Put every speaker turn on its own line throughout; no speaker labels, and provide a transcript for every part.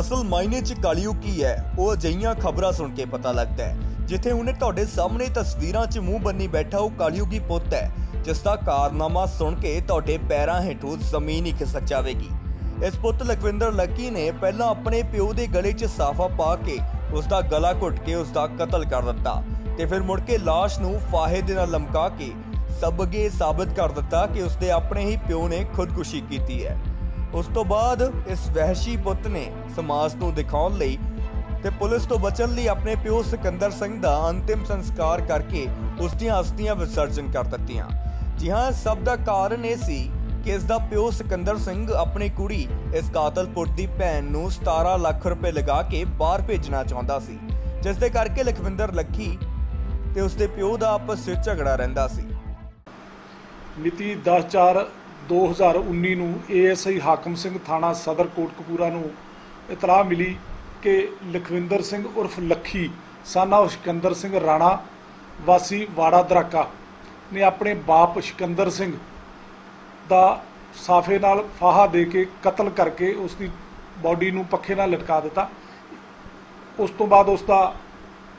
ਅਸਲ ਮਾਇਨੇ 'ਚ ਕਲਯੁਗ ਕੀ ਹੈ? ਉਹ ਅਜਈਆਂ ਖਬਰਾਂ ਸੁਣ ਕੇ ਪਤਾ ਲੱਗਦਾ ਹੈ। ਜਿੱਥੇ ਉਹਨੇ ਤੁਹਾਡੇ ਸਾਹਮਣੇ ਤਸਵੀਰਾਂ 'ਚ ਮੂੰਹ ਬੰਨੀ ਬੈਠਾ ਉਹ ਕਲਯੁਗੀ ਪੁੱਤ ਹੈ। ਜਿਸ ਦਾ ਕਾਰਨਾਮਾ ਸੁਣ ਕੇ ਤੁਹਾਡੇ ਪੈਰਾਂ ਹੇਠੋਂ ਜ਼ਮੀਨ ਹੀ ਖਿਸਕ ਜਾਵੇਗੀ ਇਸ ਪੁੱਤ ਲਖਵਿੰਦਰ ਲੱਕੀ ਨੇ ਪਹਿਲਾਂ ਆਪਣੇ ਪਿਓ ਦੇ ਗਲੇ 'ਚ ਸਾਫਾ ਪਾ ਕੇ ਉਸ ਦਾ ਗਲਾ ਘੁੱਟ ਕੇ ਉਸ ਦਾ ਕਤਲ ਕਰ ਦਿੱਤਾ ਤੇ ਫਿਰ ਮੁੜ ਕੇ ਲਾਸ਼ ਨੂੰ ਫਾਹੇ ਦੇ ਨਾਲ ਲਮਕਾ ਕੇ ਸਬਗੇ ਸਾਬਤ ਕਰ ਦਿੱਤਾ ਕਿ ਉਸਦੇ ਆਪਣੇ ਹੀ ਪਿਓ ਨੇ ਖੁਦਕੁਸ਼ੀ ਕੀਤੀ ਹੈ। ਉਸ ਤੋਂ ਬਾਅਦ ਇਸ ਵਹਿਸ਼ੀ ਪੁੱਤ ਨੇ ਸਮਾਜ ਨੂੰ ਦਿਖਾਉਣ ਲਈ ਤੇ ਪੁਲਿਸ ਤੋਂ ਬਚਣ ਲਈ ਆਪਣੇ ਪਿਓ ਸਿਕੰਦਰ ਸਿੰਘ ਦਾ ਅੰਤਿਮ ਸੰਸਕਾਰ ਕਰਕੇ ਉਸ ਦੀਆਂ ਅਸਥੀਆਂ ਵਿਸਰਜਨ ਕਰ ਦਿੱਤੀਆਂ। ਜੀ ਹਾਂ, ਸਭ ਦਾ ਕਾਰਨ ਇਹ ਸੀ ਕਿ ਇਸ ਦਾ ਪਿਓ ਸਿਕੰਦਰ ਸਿੰਘ ਆਪਣੀ ਕੁੜੀ ਇਸ ਕਾਤਲ ਪੁੱਤ ਦੀ ਭੈਣ ਨੂੰ 17 ਲੱਖ ਰੁਪਏ ਲਗਾ ਕੇ ਬਾਹਰ ਭੇਜਣਾ ਚਾਹੁੰਦਾ ਸੀ, ਜਿਸ ਦੇ ਕਰਕੇ ਲਖਵਿੰਦਰ ਲੱਖੀ ਤੇ ਉਸ ਦੇ ਪਿਓ ਦਾ ਆਪਸ ਵਿੱਚ ਝਗੜਾ ਰਹਿੰਦਾ ਸੀ।
ਮਿਤੀ 10/4/2019 ਨੂੰ ਏਐਸਆਈ ਹਾਕਮ ਸਿੰਘ ਥਾਣਾ ਸਦਰ ਕੋਟਕਪੂਰਾ ਨੂੰ ਇਤਲਾਹ ਮਿਲੀ ਕਿ ਲਖਵਿੰਦਰ ਸਿੰਘ ਉਰਫ ਲੱਖੀ, ਸਾਨਾ ਸਿਕੰਦਰ ਸਿੰਘ ਰਾਣਾ, ਵਾਸੀ ਵਾੜਾ ਦਰਾਕਾ ਨੇ ਆਪਣੇ ਬਾਪ ਸਿਕੰਦਰ ਸਿੰਘ ਦਾ ਸਾਫੇ ਨਾਲ ਫਾਹਾ ਦੇ ਕੇ ਕਤਲ ਕਰਕੇ ਉਸ ਦੀ ਬਾਡੀ ਨੂੰ ਪੱਖੇ ਨਾਲ ਲਟਕਾ ਦਿੱਤਾ। ਉਸ ਤੋਂ ਬਾਅਦ ਉਸ ਦਾ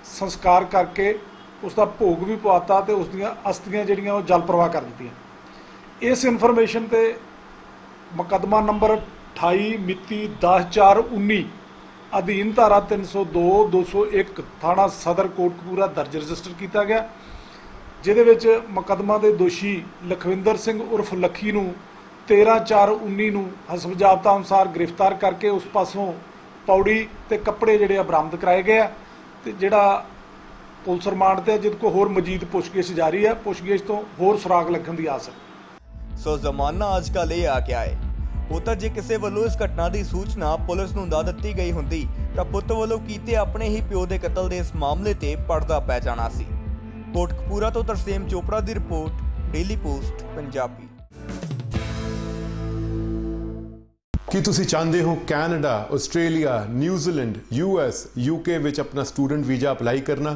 ਸੰਸਕਾਰ ਕਰਕੇ ਉਸ ਦਾ ਭੋਗ ਵੀ ਪਵਾਤਾ ਤੇ ਉਸ ਦੀਆਂ ਅਸਥੀਆਂ ਜਿਹੜੀਆਂ ਉਹ ਜਲ ਪ੍ਰਵਾਹ ਕਰ ਦਿੱਤੀਆਂ। ਇਸ ਇਨਫੋਰਮੇਸ਼ਨ ਤੇ ਮੁਕੱਦਮਾ ਨੰਬਰ 28 ਮਿਤੀ 10/4/19 ਅਧੀਨ ਧਾਰਾ 302 201 ਥਾਣਾ ਸਦਰ ਕੋਟਕਪੂਰਾ ਦਰਜ ਰਜਿਸਟਰ ਕੀਤਾ ਗਿਆ, ਜਿਹਦੇ ਵਿੱਚ ਮੁਕੱਦਮਾ ਦੇ ਦੋਸ਼ੀ ਲਖਵਿੰਦਰ ਸਿੰਘ ਉਰਫ ਲੱਖੀ ਨੂੰ 13/4/19 ਨੂੰ ਹਸਬ ਜਾਬਤਾ ਅਨੁਸਾਰ ਗ੍ਰਿਫਤਾਰ ਕਰਕੇ ਉਸ ਪਾਸੋਂ ਪੌੜੀ ਤੇ ਕੱਪੜੇ ਜਿਹੜੇ ਆ ਬਰਾਮਦ ਕਰਾਏ ਗਏ ਆ, ਤੇ ਜਿਹੜਾ ਪੁਲਿਸ ਰਿਮਾਂਡ ਤੇ ਜਿੱਦ ਕੋ ਹੋਰ ਮਜੀਦ ਪੁੱਛਗਿੱਛ ਜਾਰੀ ਹੈ ਪੁੱਛਗਿੱਛ ਤੋਂ ਹੋਰ ਸੁਰਾਗ ਲੱਗਣ ਦੀ ਆਸ ਹੈ।
ਸੋ ਜ਼ਮਾਨਾ ਅੱਜ ਕੱਲ੍ਹ ਇਹ ਆ ਗਿਆ ਹੈ। ਉਹ ਜੇ ਕਿਸੇ ਵੱਲੋਂ ਇਸ ਘਟਨਾ ਦੀ ਸੂਚਨਾ ਪੁਲਿਸ ਨੂੰ ਦਾ ਦਿੱਤੀ ਗਈ ਹੁੰਦੀ, ਤਾਂ ਪੁੱਤ ਵੱਲੋਂ ਕੀਤੇ ਆਪਣੇ ਹੀ ਪਿਓ ਦੇ ਕਤਲ ਦੇ ਇਸ ਮਾਮਲੇ ਤੇ ਪਰਦਾ ਪੈ ਜਾਣਾ ਸੀ। ਕੋਟਕਪੂਰਾ ਤੋਂ ਤਰਸੇਮ ਚੋਪੜਾ ਦੀ ਰਿਪੋਰਟ, ਡੇਲੀ ਪੋਸਟ, ਪੰਜਾਬੀ।
ਕੀ ਤੁਸੀਂ ਚਾਹੁੰਦੇ ਹੋ Canada, Australia, New Zealand US UK ਵਿੱਚ ਆਪਣਾ ਸਟੂਡੈਂਟ ਵੀਜ਼ਾ ਅਪਲਾਈ ਕਰਨਾ?